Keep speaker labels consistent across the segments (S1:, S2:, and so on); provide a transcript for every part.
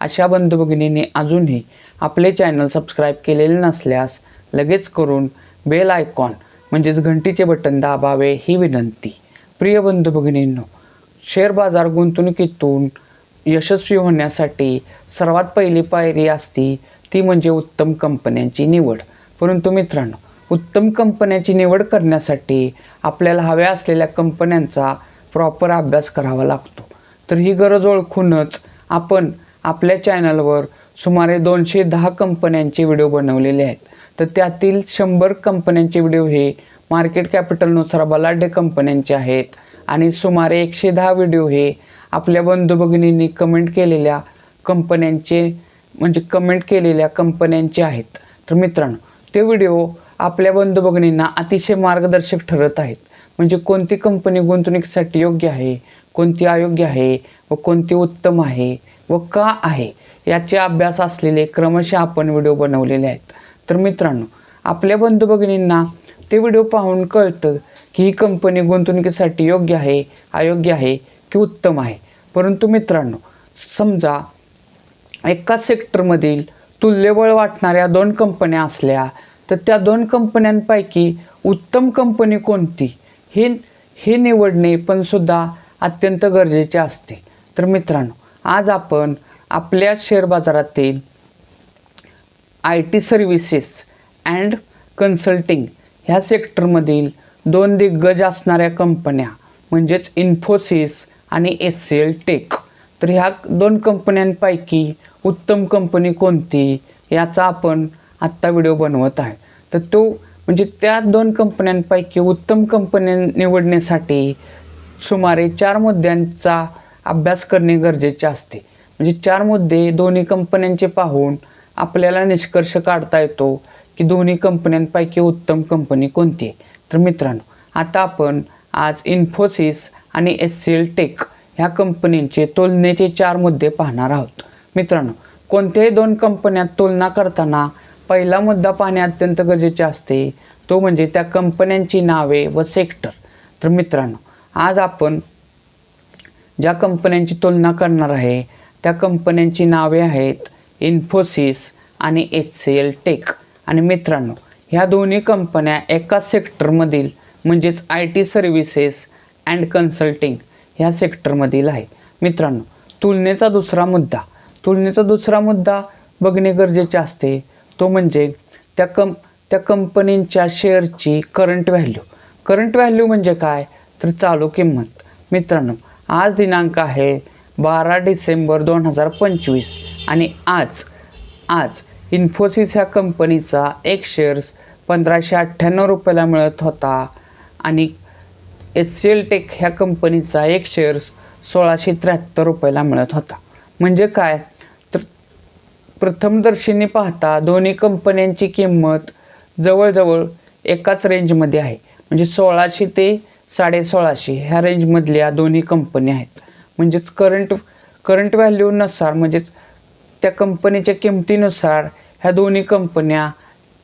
S1: अशा बंधू भगिनींनी अजूनही आपले चॅनल सबस्क्राईब केलेले नसल्यास लगेच करून बेल आयकॉन म्हणजेच घंटीचे बटन दाबावे ही विनंती. प्रिय बंधू भगिनींनो शेअर बाजार गुंतवणुकीतून यशस्वी होण्यासाठी सर्वात पहिली पायरी असती ती म्हणजे उत्तम कंपन्यांची निवड. परंतु मित्रांनो उत्तम कंपन्यांची निवड करण्यासाठी आपल्याला हव्या असलेल्या कंपन्यांचा प्रॉपर अभ्यास करावा लागतो. तर ही गरज ओळखूनच आपण आपल्या चॅनलवर सुमारे दोनशे दहा कंपन्यांचे व्हिडिओ बनवलेले आहेत. तर त्यातील शंभर कंपन्यांचे व्हिडिओ हे मार्केट कॅपिटलनुसार बलाढ्य कंपन्यांचे आहेत. आणि सुमारे एकशे दहा व्हिडिओ हे आपल्या बंधू भगिनींनी कमेंट केलेल्या कंपन्यांचे म्हणजे कमेंट केलेल्या कंपन्यांचे आहेत. तर मित्रांनो ते व्हिडिओ आपल्या बंधू भगिनींना अतिशय मार्गदर्शक ठरत आहेत. म्हणजे कोणती कंपनी गुंतवणुकीसाठी योग्य आहे? कोणती अयोग्य आहे व कोणती उत्तम आहे व का आहे याचे अभ्यास असलेले क्रमशः आपण व्हिडिओ बनवलेले आहेत. तर मित्रांनो आपल्या बंधू भगिनींना ते व्हिडिओ पाहून कळतं की ही कंपनी गुंतवणुकीसाठी योग्य आहे अयोग्य आहे की उत्तम आहे. परंतु मित्रांनो समजा एका सेक्टरमधील तुल्यबळ वाटणाऱ्या दोन कंपन्या असल्या तर त्या दोन कंपन्यांपैकी उत्तम कंपनी कोणती? हे हे निवडणे पण सुद्धा अत्यंत गरजेचे असते. तर मित्रांनो आज आपण आपल्या शेअर बाजारातील I T services and consulting ह्या सेक्टरमधील दोन दिग्गज असणाऱ्या कंपन्या म्हणजेच इन्फोसिस आणि एस सी एल टेक तर ह्या दोन कंपन्यांपैकी उत्तम कंपनी कोणती याचा आपण आत्ता व्हिडिओ बनवत आहे. तर तो म्हणजे त्या दोन कंपन्यांपैकी उत्तम कंपन्या निवडण्यासाठी सुमारे चार मुद्द्यांचा अभ्यास करणे गरजेचे असते. म्हणजे चार मुद्दे दोन्ही कंपन्यांचे पाहून आपल्याला निष्कर्ष काढता येतो की दोन्ही कंपन्यांपैकी उत्तम कंपनी कोणती आहे. तर मित्रांनो आता आपण आज इन्फोसिस आणि एस सी एल टेक ह्या कंपनींचे तुलनेचे चार मुद्दे पाहणार आहोत. मित्रांनो कोणत्याही दोन कंपन्यात तुलना करताना पहिला मुद्दा पाहणे अत्यंत गरजेचे असते. तो म्हणजे त्या कंपन्यांची नावे व सेक्टर. तर मित्रांनो आज आपण ज्या कंपन्यांची तुलना करणार आहे त्या कंपन्यांची नावे आहेत इन्फोसिस आणि एच सी एल टेक. आणि मित्रांनो ह्या दोन्ही कंपन्या एकाच सेक्टरमधील म्हणजेच I T services and consulting ह्या सेक्टरमधील आहे. मित्रांनो तुलनेचा दुसरा मुद्दा तुलनेचा दुसरा मुद्दा बघणे गरजेचे असते तो म्हणजे त्या कं त्या कंपनींच्या शेअरची करंट व्हॅल्यू करंट व्हॅल्यू म्हणजे काय? तर चालू किंमत. मित्रांनो आज दिनांक आहे बारा डिसेंबर दोन हजार पंचवीस आणि आज आज इन्फोसिस ह्या कंपनीचा एक शेअर्स पंधराशे अठ्ठ्याण्णव रुपयाला मिळत होता आणि एस सी एल टेक ह्या कंपनीचा एक शेअर्स सोळाशे त्र्याहत्तर रुपयाला मिळत होता. म्हणजे काय? तर प्रथमदर्शनी पाहता दोन्ही कंपन्यांची किंमत जवळजवळ एकाच रेंजमध्ये आहे. म्हणजे सोळाशे ते साडेसोळाशे. ह्या रेंजमधल्या दोन्ही कंपन्या आहेत. म्हणजेच करंट करंट व्हॅल्यूनुसार म्हणजेच त्या कंपनीच्या किमतीनुसार ह्या दोन्ही कंपन्या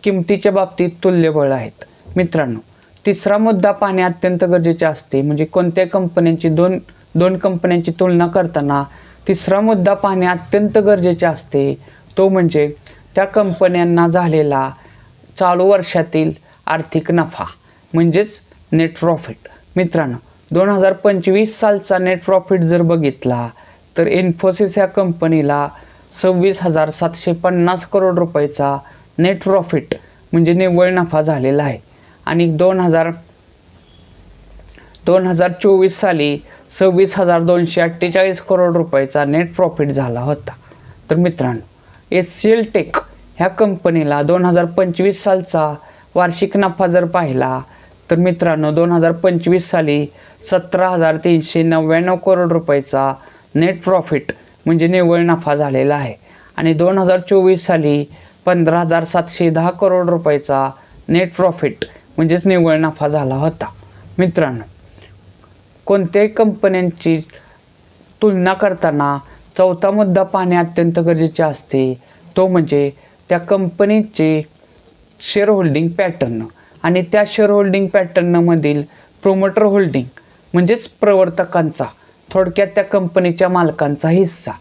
S1: किमतीच्या बाबतीत तुल्यबळ आहेत. मित्रांनो तिसरा मुद्दा पाहणे अत्यंत गरजेचे असते. म्हणजे कोणत्या कंपन्यांची दोन दोन कंपन्यांची तुलना करताना तिसरा मुद्दा पाहणे अत्यंत गरजेचे असते. तो म्हणजे त्या कंपन्यांना झालेला चालू वर्षातील आर्थिक नफा. म्हणजेच नेट प्रॉफिट मित्रांनो दोन हजार पंचवीस सालचा नेट प्रॉफिट जर बघितला तर इन्फोसिस या कंपनीला सव्वीस हजार सातशे पन्नास करोड रुपयाचा नेट प्रॉफिट म्हणजे निव्वळ नफा झालेला आहे. आणि दोन हजार दोन हजार चोवीस साली सव्वीस हजार दोनशे अठ्ठेचाळीस करोड रुपयाचा नेट प्रॉफिट झाला होता. तर मित्रांनो एस सी एल टेक ह्या कंपनीला दोन हजार पंचवीस सालचा वार्षिक नफा जर पाहिला तर मित्रांनो दोन हजार पंचवीस साली सतरा हजार तीनशे नव्याण्णव करोड रुपयाचा नेट प्रॉफिट म्हणजे निव्वळ नफा झालेला आहे. आणि दोन हजार चोवीस साली पंधरा हजार सातशे दहा करोड रुपयाचा नेट प्रॉफिट म्हणजेच निव्वळ नफा झाला होता. मित्रांनो कोणत्याही कंपन्यांची तुलना करताना चौथा मुद्दा पाहणे अत्यंत गरजेचे असते तो म्हणजे त्या कंपनीचे शेअर होल्डिंग पॅटर्न आणि त्या शेअर होल्डिंग पॅटर्नमधील प्रोमोटर होल्डिंग म्हणजेच प्रवर्तकांचा थोडक्यात त्या कंपनीच्या मालकांचा हिस्सा.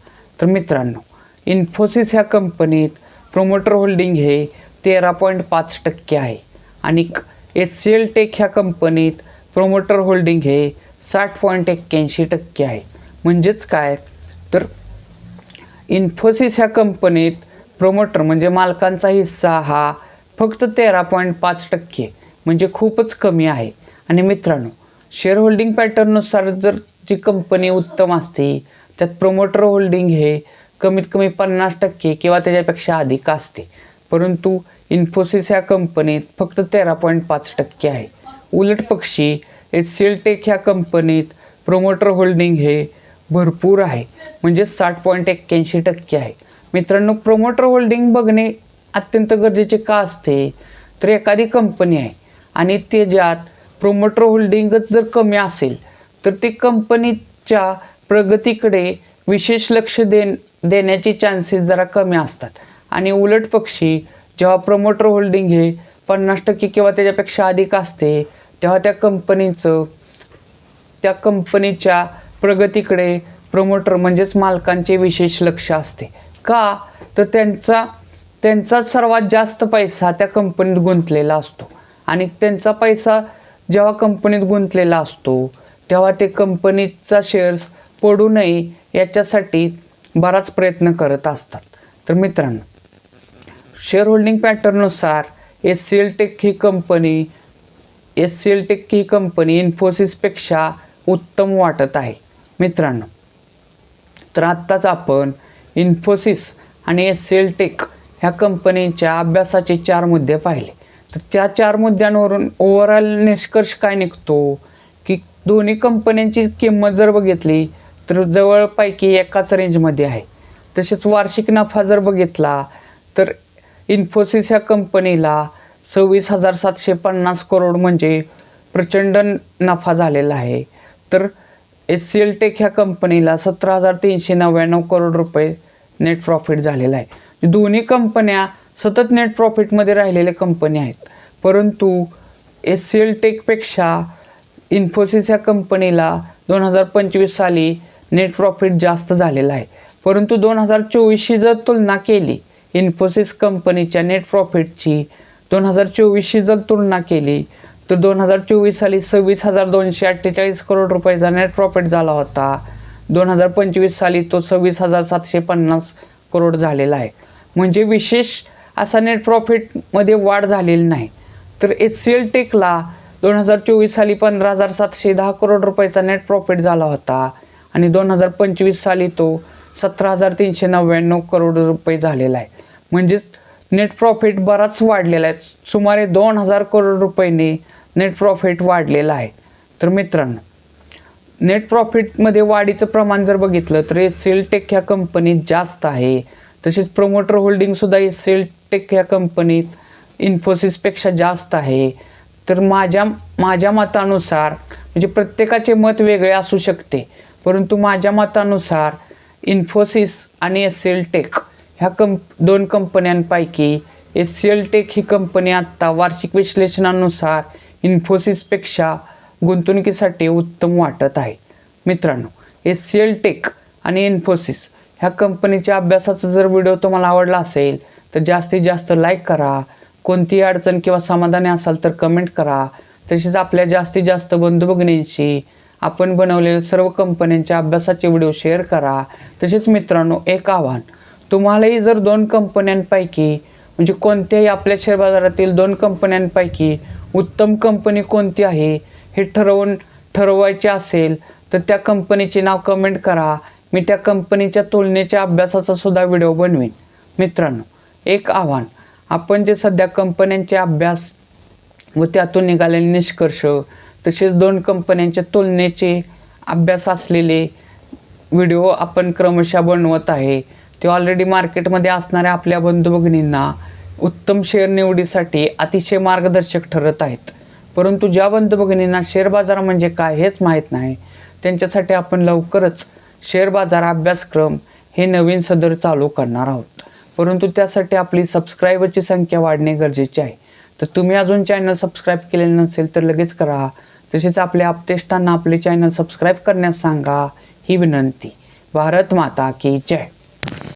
S1: तर मित्रांनो इन्फोसिस ह्या कंपनीत प्रोमोटर होल्डिंग हे तेरा पॉईंट पाच टक्के आहे. आणि एस सी एल टेक ह्या कंपनीत प्रोमोटर होल्डिंग हे साठ पॉईंट एक्क्याऐंशी टक्के आहे. म्हणजेच काय? तर इन्फोसिस ह्या कंपनीत प्रोमोटर म्हणजे मालकांचा हिस्सा हा फक्त तेरा पॉईंट पाच टक्के. म्हणजे खूपच कमी आहे. आणि मित्रांनो शेअर होल्डिंग पॅटर्ननुसार जर जी कंपनी उत्तम असते त्यात प्रोमोटर होल्डिंग हे कमीत कमी पन्नास टक्के किंवा त्याच्यापेक्षा अधिक असते. परंतु इन्फोसिस ह्या कंपनीत फक्त तेरा पॉईंट पाच टक्के आहे. उलट पक्षी एस सी एल टेक ह्या कंपनीत प्रोमोटर होल्डिंग हे भरपूर आहे. म्हणजे साठ पॉईंट एक्क्याऐंशी टक्के आहे. मित्रांनो प्रोमोटर होल्डिंग बघणे अत्यंत गरजेचे का असते? तर एखादी कंपनी आहे आणि त्याच्यात प्रोमोटर होल्डिंगच जर कमी असेल तर ते कंपनीच्या प्रगतीकडे विशेष लक्ष देन देण्याचे चान्सेस जरा कमी असतात. आणि उलट पक्षी जेव्हा प्रमोटर होल्डिंग हे पन्नास टक्के किंवा त्याच्यापेक्षा अधिक असते तेव्हा त्या कंपनीचं त्या कंपनीच्या प्रगतीकडे प्रमोटर म्हणजेच मालकांचे विशेष लक्ष असते. का? तर त्यांचा त्यांचा सर्वात जास्त पैसा त्या कंपनीत गुंतलेला असतो. आणि त्यांचा पैसा जेव्हा कंपनीत गुंतलेला असतो तेव्हा ते कंपनीचा शेअर्स पडू नये याच्यासाठी बराच प्रयत्न करत असतात. तर मित्रांनो शेअर होल्डिंग पॅटर्ननुसार एस सी एल टेक ही company S C L tech ही कंपनी इन्फोसिसपेक्षा उत्तम वाटत आहे. मित्रांनो तर आत्ताच आपण इन्फोसिस आणि एस सी एल टेक ह्या कंपनीच्या अभ्यासाचे चार मुद्दे पाहिले. तर त्या चार मुद्द्यांवरून ओव्हरऑल निष्कर्ष काय निघतो? की दोन्ही कंपन्यांची किंमत जर बघितली तर जवळपैकी एकाच रेंजमध्ये आहे. तसेच वार्षिक नफा जर बघितला तर इन्फोसिस ह्या कंपनीला सव्वीस हजार सातशे पन्नास करोड म्हणजे प्रचंड नफा झालेला आहे. तर एस सी एल टेक ह्या कंपनीला सतरा हजार तीनशे नव्याण्णव करोड रुपये नेट प्रॉफिट झालेला आहे. दोन्ही कंपन्या सतत नेट प्रॉफिटमध्ये राहिलेल्या कंपन्या आहेत. परंतु एस सी एल टेकपेक्षा इन्फोसिस ह्या कंपनीला दोन हजार पंचवीस साली नेट प्रॉफिट जास्त झालेला आहे. परंतु दोन हजार चोवीसशी जर तुलना केली इन्फोसिस कंपनीच्या नेट प्रॉफिटची दोन हजार चोवीसशी जर तुलना केली तर दोन हजार चोवीस साली सव्वीस हजार दोनशे अठ्ठेचाळीस करोड रुपयाचा नेट प्रॉफिट झाला होता. दोन हजार पंचवीस साली तो सव्वीस हजार सातशे पन्नास करोड झालेला आहे. म्हणजे विशेष असा नेट प्रॉफिटमध्ये वाढ झालेली नाही. तर एच सी एल टेकला दोन हजार चोवीस साली पंधरा हजार सातशे दहा करोड रुपयाचा नेट प्रॉफिट झाला होता. आणि दोन हजार पंचवीस साली तो सतरा हजार तीनशे नव्याण्णव करोड रुपये झालेला आहे. म्हणजेच नेट प्रॉफिट बराच वाढलेला आहे. सुमारे दोन हजार करोड रुपयेने नेट प्रॉफिट वाढलेलं आहे. तर मित्रांनो नेट प्रॉफिटमध्ये वाढीचं प्रमाण जर बघितलं तर एस सेल टेक ह्या कंपनीत जास्त आहे. तसेच प्रमोटर होल्डिंगसुद्धा एस सेल टेक ह्या कंपनीत इन्फोसिसपेक्षा जास्त आहे. तर माझ्या माझ्या मतानुसार म्हणजे प्रत्येकाचे मत वेगळे असू शकते. परंतु माझ्या मतानुसार इन्फोसिस आणि एस एल टेक ह्या कंप दोन कंपन्यांपैकी एस सी एल टेक ही कंपनी आत्ता वार्षिक विश्लेषणानुसार इन्फोसिसपेक्षा गुंतवणुकीसाठी उत्तम वाटत आहे. मित्रांनो एस सी एल टेक आणि इन्फोसिस ह्या कंपनीच्या अभ्यासाचा जर व्हिडिओ तुम्हाला आवडला असेल तर जास्तीत जास्त लाईक करा. कोणतीही अडचण किंवा समाधानी असाल तर कमेंट करा. तसेच आपल्या जास्तीत जास्त बंधू भगिनींशी आपण बनवलेल्या सर्व कंपन्यांच्या अभ्यासाचे व्हिडिओ शेअर करा. तसेच मित्रांनो एक आव्हान. तुम्हालाही जर दोन कंपन्यांपैकी म्हणजे कोणत्याही आपल्या शेअर बाजारातील दोन कंपन्यांपैकी उत्तम कंपनी कोणती आहे हे ठरवून ठरवायचे असेल तर त्या कंपनीचे नाव कमेंट करा. मी त्या कंपनीच्या तुलनेच्या अभ्यासाचा सुद्धा व्हिडिओ बनवीन. मित्रांनो एक आव्हान. आपण जे सध्या कंपन्यांचे अभ्यास व त्यातून निघालेले निष्कर्ष तसेच दोन कंपन्यांच्या तुलनेचे अभ्यास असलेले व्हिडिओ आपण क्रमशः बनवत आहे ते ऑलरेडी मार्केटमध्ये असणाऱ्या आपल्या बंधू भगिनींना उत्तम शेअर निवडीसाठी अतिशय मार्गदर्शक ठरत आहेत. परंतु ज्या बंधू भगिनींना शेअर बाजार म्हणजे काय हेच माहीत नाही. त्यांच्यासाठी आपण लवकरच शेअर बाजार अभ्यासक्रम हे नवीन सदर चालू करणार आहोत. परंतु त्यासाठी आपली सबस्क्रायबरची संख्या वाढणे गरजेचे आहे. तर तुम्ही अजून चॅनल सबस्क्राईब केलेलं नसेल तर लगेच करा. तसेच आपल्या आपतेष्टांना आपले चॅनल सबस्क्राईब करण्यास सांगा. ही विनंती. भारत माता की जय.